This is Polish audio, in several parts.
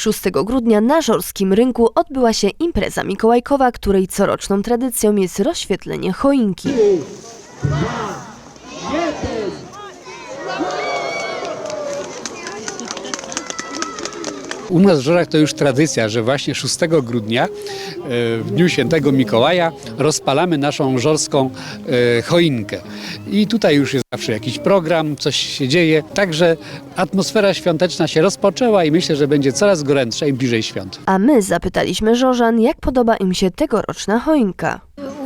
Szóstego grudnia na Żorskim Rynku odbyła się impreza mikołajkowa, której coroczną tradycją jest rozświetlenie choinki. U nas w Żorach to już tradycja, że właśnie 6 grudnia, e, w dniu świętego Mikołaja, rozpalamy naszą żorską e, choinkę. I tutaj już jest zawsze jakiś program, coś się dzieje. Także atmosfera świąteczna się rozpoczęła i myślę, że będzie coraz gorętsza im bliżej świąt. A my zapytaliśmy Żorzan, jak podoba im się tegoroczna choinka.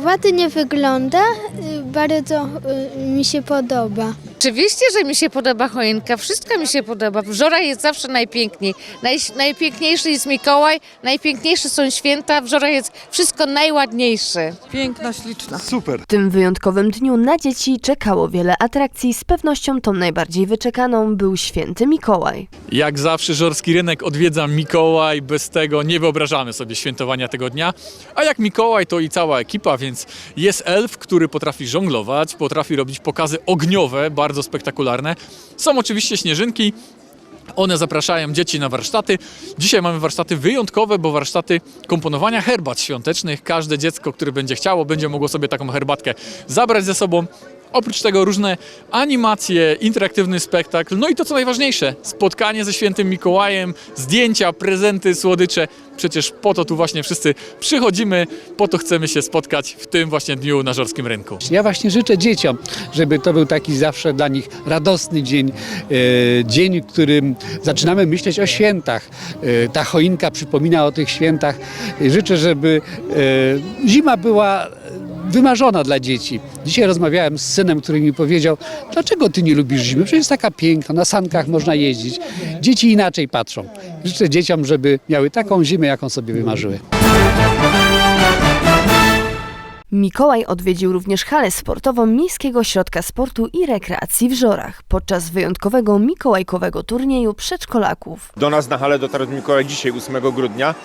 Ładnie wygląda, y, bardzo y, mi się podoba. Oczywiście, że mi się podoba choinka, wszystko mi się podoba. W Żorach jest zawsze najpiękniej. Naj, najpiękniejszy jest Mikołaj, najpiękniejsze są święta, w Żorach jest wszystko najładniejsze. Piękna, śliczna. W tym wyjątkowym dniu na dzieci czekało wiele atrakcji. Z pewnością tą najbardziej wyczekaną był święty Mikołaj. Jak zawsze Żorski Rynek odwiedza Mikołaj, bez tego nie wyobrażamy sobie świętowania tego dnia. A jak Mikołaj to i cała ekipa, więc jest elf, który potrafi żonglować, potrafi robić pokazy ogniowe, bardzo spektakularne. Są oczywiście śnieżynki, one zapraszają dzieci na warsztaty. Dzisiaj mamy warsztaty wyjątkowe, bo warsztaty komponowania herbat świątecznych. Każde dziecko, które będzie chciało, będzie mogło sobie taką herbatkę zabrać ze sobą. Oprócz tego różne animacje, interaktywny spektakl, no i to co najważniejsze, spotkanie ze świętym Mikołajem, zdjęcia, prezenty, słodycze. Przecież po to tu właśnie wszyscy przychodzimy, po to chcemy się spotkać w tym właśnie dniu na Żorskim Rynku. Ja właśnie życzę dzieciom, żeby to był taki zawsze dla nich radosny dzień, e, dzień, w którym zaczynamy myśleć o świętach. E, ta choinka przypomina o tych świętach. E, Życzę, żeby zima była wymarzona dla dzieci. Dzisiaj rozmawiałem z synem, który mi powiedział, dlaczego ty nie lubisz zimy? Przecież jest taka piękna, na sankach można jeździć. Dzieci inaczej patrzą. Życzę dzieciom, żeby miały taką zimę, jaką sobie wymarzyły. Mikołaj odwiedził również halę sportową Miejskiego Środka Sportu i Rekreacji w Żorach podczas wyjątkowego mikołajkowego turnieju przedszkolaków. Do nas na halę dotarł Mikołaj dzisiaj, 8 grudnia.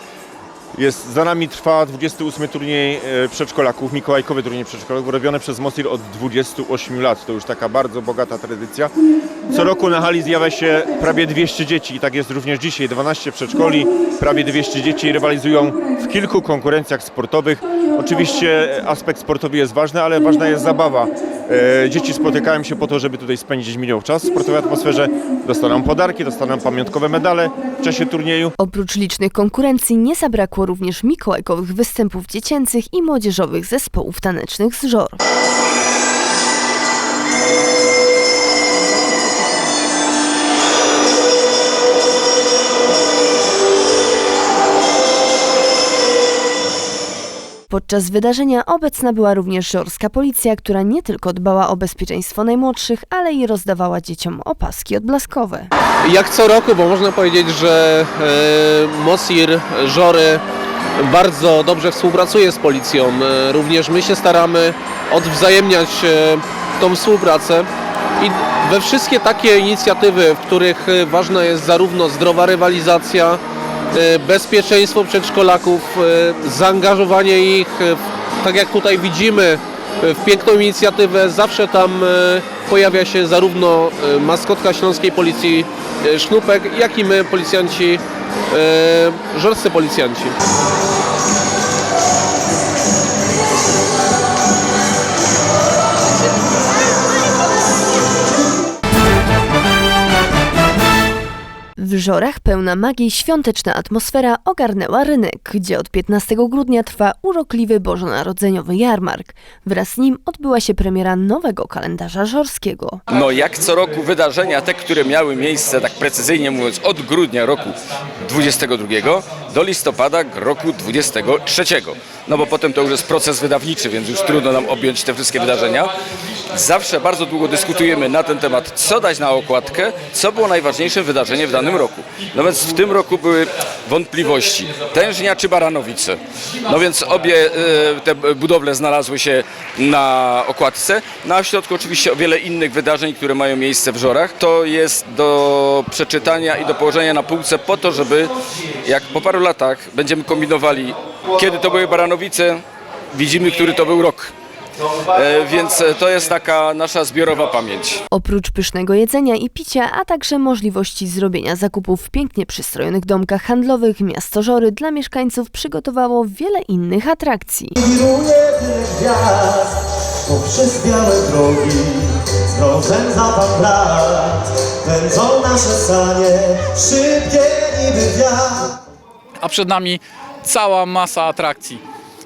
Jest, za nami trwa 28 turniej e, przedszkolaków, mikołajkowy turniej przedszkolaków, robiony przez Mosir od 28 lat. To już taka bardzo bogata tradycja. Co roku na hali zjawia się prawie 200 dzieci i tak jest również dzisiaj. 12 przedszkoli, prawie 200 dzieci rywalizują w kilku konkurencjach sportowych. Oczywiście aspekt sportowy jest ważny, ale ważna jest zabawa. E, Dzieci spotykają się po to, żeby tutaj spędzić miły czas w sportowej atmosferze. Dostaną podarki, dostaną pamiątkowe medale w czasie turnieju. Oprócz licznych konkurencji nie zabrakło również mikołajkowych występów dziecięcych i młodzieżowych zespołów tanecznych z Żor. Podczas wydarzenia obecna była również żorska policja, która nie tylko dbała o bezpieczeństwo najmłodszych, ale i rozdawała dzieciom opaski odblaskowe. Jak co roku, bo można powiedzieć, że e, Mosir Żory bardzo dobrze współpracuje z policją. E, również my się staramy odwzajemniać e, tą współpracę i we wszystkie takie inicjatywy, w których e, ważna jest zarówno zdrowa rywalizacja, bezpieczeństwo przedszkolaków, e, zaangażowanie ich, w- tak jak tutaj widzimy, w piękną inicjatywę. Zawsze tam pojawia się zarówno maskotka śląskiej policji Sznupek, jak i my, policjanci, żorscy policjanci. W Żorach pełna magii świąteczna atmosfera ogarnęła rynek, gdzie od 15 grudnia trwa urokliwy bożonarodzeniowy jarmark. Wraz z nim odbyła się premiera nowego kalendarza żorskiego. No jak co roku wydarzenia, te, które miały miejsce, tak precyzyjnie mówiąc, od grudnia roku 22 do listopada roku 23. No bo potem to już jest proces wydawniczy, więc już trudno nam objąć te wszystkie wydarzenia. Zawsze bardzo długo dyskutujemy na ten temat, co dać na okładkę, co było najważniejsze wydarzenie w danym roku. No więc w tym roku były wątpliwości. Tężnia czy Baranowice. No więc obie e, te budowle znalazły się na okładce. A w środku oczywiście o wiele innych wydarzeń, które mają miejsce w Żorach. To jest do przeczytania i do położenia na półce po to, żeby jak po paru latach będziemy kombinowali, kiedy to były Baranowice, widzimy, który to był rok. E, Więc to jest taka nasza zbiorowa pamięć. Oprócz pysznego jedzenia i picia, a także możliwości zrobienia zakupów w pięknie przystrojonych domkach handlowych, miasto Żory dla mieszkańców przygotowało wiele innych atrakcji. Wiruje tyle gwiazd poprzez białe drogi Z mrozem zapach lat Pędzą nasze sanie Szybkie niby wiatr a przed nami cała masa atrakcji.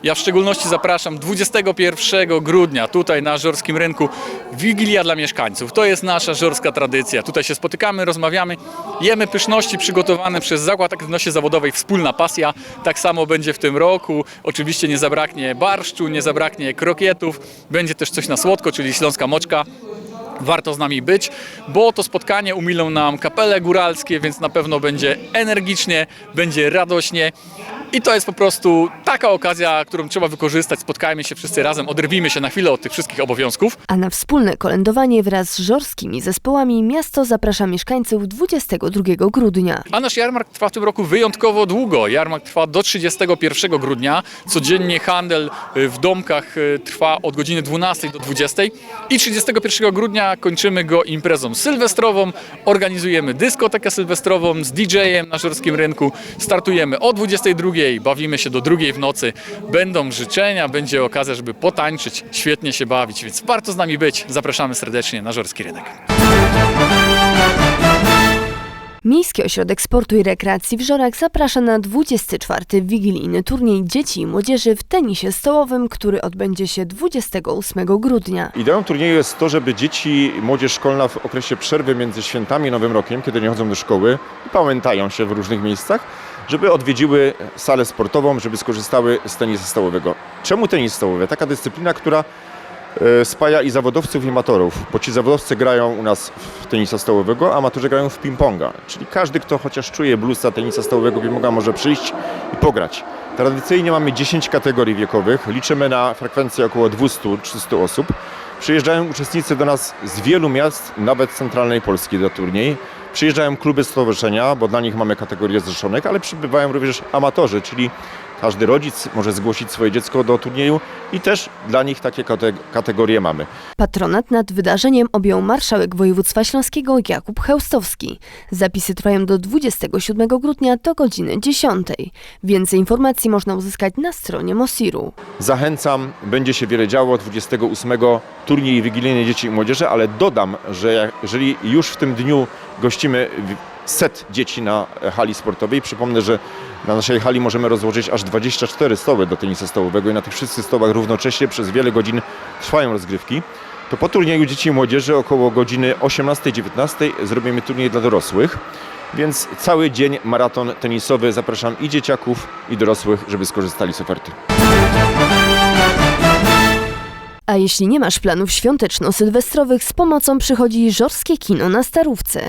Ja w szczególności zapraszam 21 grudnia tutaj na Żorskim Rynku Wigilia dla mieszkańców. To jest nasza żorska tradycja. Tutaj się spotykamy, rozmawiamy, jemy pyszności przygotowane przez Zakład Aktywności Zawodowej Wspólna Pasja. Tak samo będzie w tym roku. Oczywiście nie zabraknie barszczu, nie zabraknie krokietów. Będzie też coś na słodko, czyli śląska moczka warto z nami być, bo to spotkanie umilą nam kapele góralskie, więc na pewno będzie energicznie, będzie radośnie. I to jest po prostu taka okazja, którą trzeba wykorzystać. Spotkajmy się wszyscy razem, oderwijmy się na chwilę od tych wszystkich obowiązków. A na wspólne kolędowanie wraz z żorskimi zespołami miasto zaprasza mieszkańców 22 grudnia. A nasz jarmark trwa w tym roku wyjątkowo długo. Jarmark trwa do 31 grudnia. Codziennie handel y, w domkach y, trwa od godziny 12 do 20. I 31 grudnia kończymy go imprezą sylwestrową. Organizujemy dyskotekę sylwestrową z DJ-em na Żorskim Rynku. Startujemy o 22, bawimy się do drugiej w nocy. Będą życzenia, będzie okazja, żeby potańczyć, świetnie się bawić, więc warto z nami być. Zapraszamy serdecznie na Żorski Rynek. Miejski Ośrodek Sportu i Rekreacji w Żorach zaprasza na 24. wigilijny turniej dzieci i młodzieży w tenisie stołowym, który odbędzie się 28 grudnia. Ideą turnieju jest to, żeby dzieci i młodzież szkolna w okresie przerwy między świętami i Nowym Rokiem, kiedy nie chodzą do szkoły i pamiętają się w różnych miejscach, żeby odwiedziły salę sportową, żeby skorzystały z tenisa stołowego. Czemu tenis stołowy? Taka dyscyplina, która e, spaja i zawodowców i amatorów, bo ci zawodowcy grają u nas w tenisa stołowego, a amatorzy grają w ping-ponga. Czyli każdy, kto chociaż czuje bluesa tenisa stołowego ping-ponga może przyjść i pograć. Tradycyjnie mamy 10 kategorii wiekowych, liczymy na frekwencję około 200-300 osób. Przyjeżdżają uczestnicy do nas z wielu miast, nawet centralnej Polski do turniej. Przyjeżdżają kluby stowarzyszenia, bo dla nich mamy kategorię zrzeszonych, ale przybywają również amatorzy, czyli każdy rodzic może zgłosić swoje dziecko do turnieju i też dla nich takie kate- kategorie mamy. Patronat nad wydarzeniem objął marszałek województwa śląskiego Jakub Chełstowski. Zapisy trwają do 27 grudnia do godziny 10. Więcej informacji można uzyskać na stronie Mosiru. Zachęcam, będzie się wiele działo 28 turniej wigilijny dzieci i młodzieży, ale dodam, że jeżeli już w tym dniu gościmy set dzieci na e, hali sportowej, przypomnę, że na naszej hali możemy rozłożyć aż 24 stoły do tenisa stołowego i na tych wszystkich stołach równocześnie przez wiele godzin trwają rozgrywki, to po turnieju dzieci i młodzieży około godziny 18-19 zrobimy turniej dla dorosłych. Więc cały dzień maraton tenisowy zapraszam i dzieciaków, i dorosłych, żeby skorzystali z oferty. A jeśli nie masz planów świąteczno-sylwestrowych, z pomocą przychodzi Żorskie Kino na Starówce.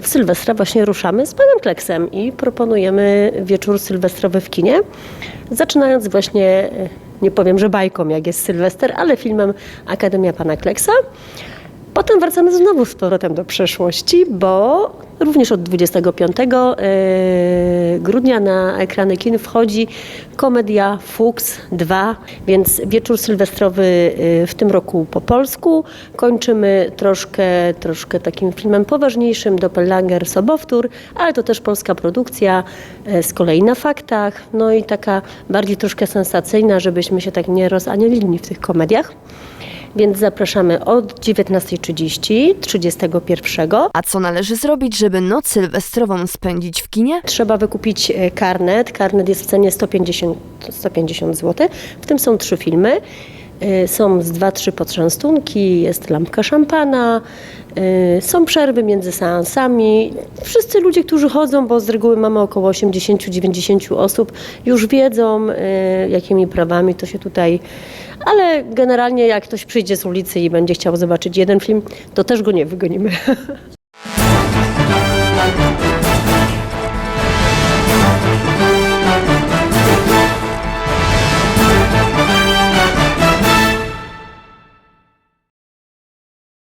W Sylwestra właśnie ruszamy z panem Kleksem i proponujemy wieczór sylwestrowy w kinie, zaczynając właśnie, e, nie powiem, że bajką, jak jest Sylwester, ale filmem Akademia Pana Kleksa. Potem wracamy znowu z powrotem do przeszłości, bo również od 25 e, grudnia na ekrany kin wchodzi komedia Fuchs 2, więc wieczór sylwestrowy e, w tym roku po polsku. Kończymy troszkę, troszkę takim filmem poważniejszym, Doppelganger Sobowtór, ale to też polska produkcja, e, z kolei na faktach, no i taka bardziej troszkę sensacyjna, żebyśmy się tak nie rozanielili w tych komediach. Więc zapraszamy od 19.30, 31. A co należy zrobić, żeby noc sylwestrową spędzić w kinie? Trzeba wykupić e, karnet. Karnet jest w cenie 150, 150 zł. W tym są trzy filmy. E, Są z dwa, trzy poczęstunki, jest lampka szampana, są przerwy między seansami. Wszyscy ludzie, którzy chodzą, bo z reguły mamy około 80-90 osób, już wiedzą, e, jakimi prawami to się tutaj... Ale generalnie jak ktoś przyjdzie z ulicy i będzie chciał zobaczyć jeden film, to też go nie wygonimy.